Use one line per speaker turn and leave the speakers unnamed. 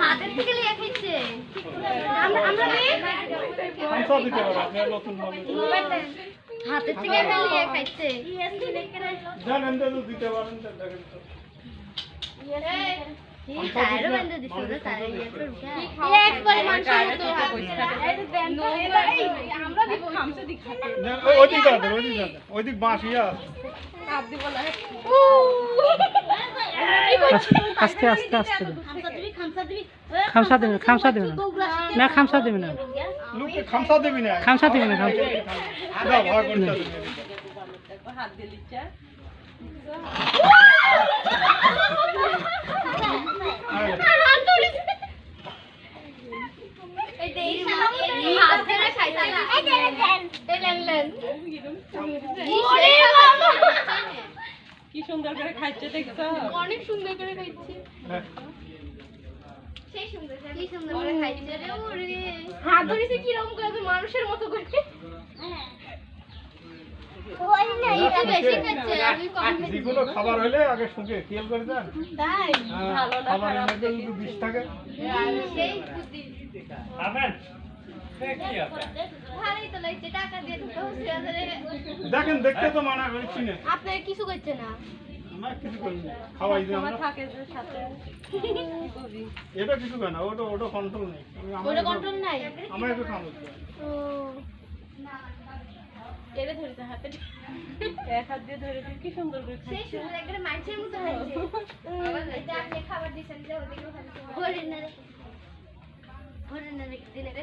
হাতের থেকে লিয়ে খাইছে আমরা হাতের থেকে খাইছে
জানেন তো দিতে পারেন তো দেখেন তো ওইদিক বাঁশ ইয়ে
আস্তে আস্তে আস্তে।
খামসা দিবি খামসা দিবি
না খামসা দেবে না না খামসা দেবে না
খামসা দেবি না
খামসা
কি সুন্দর করে খাইছে দেখছ?
অনেক সুন্দর করে খাইছে।
হ্যাঁ।
সেই সুন্দর কি সুন্দর করে খাইছে। রে ওরে। হাত ধরেছে কি রকম করে মানুষের মতো করে। খাচ্ছে
যেগুলো খাবার হলে আগে শুকে তেল দেন। হ্যাঁ, বিষ থাকে। দেখেন দেখতে তো মানা করছি না।
আপনার কিছু করছে না?
আমরা কিছু করি না খাওয়াই দিই
আমার
আমরা
থাকে যে সাথে।
এটা কিছু কেন ওটা ওটা কন্ট্রোল নেই।
ওটা কন্ট্রোল নাই?
আমার একটু সামনে
ও।
এরে ধরেছে হাতে এক হাত দিয়ে ধরে কি সুন্দর করে
সেই সুন্দর একটা মাছের মতো খাইছে এটা আপনি খাবার দিছেন যে ওদিকে হরিণ না হরিণ না দিনে রে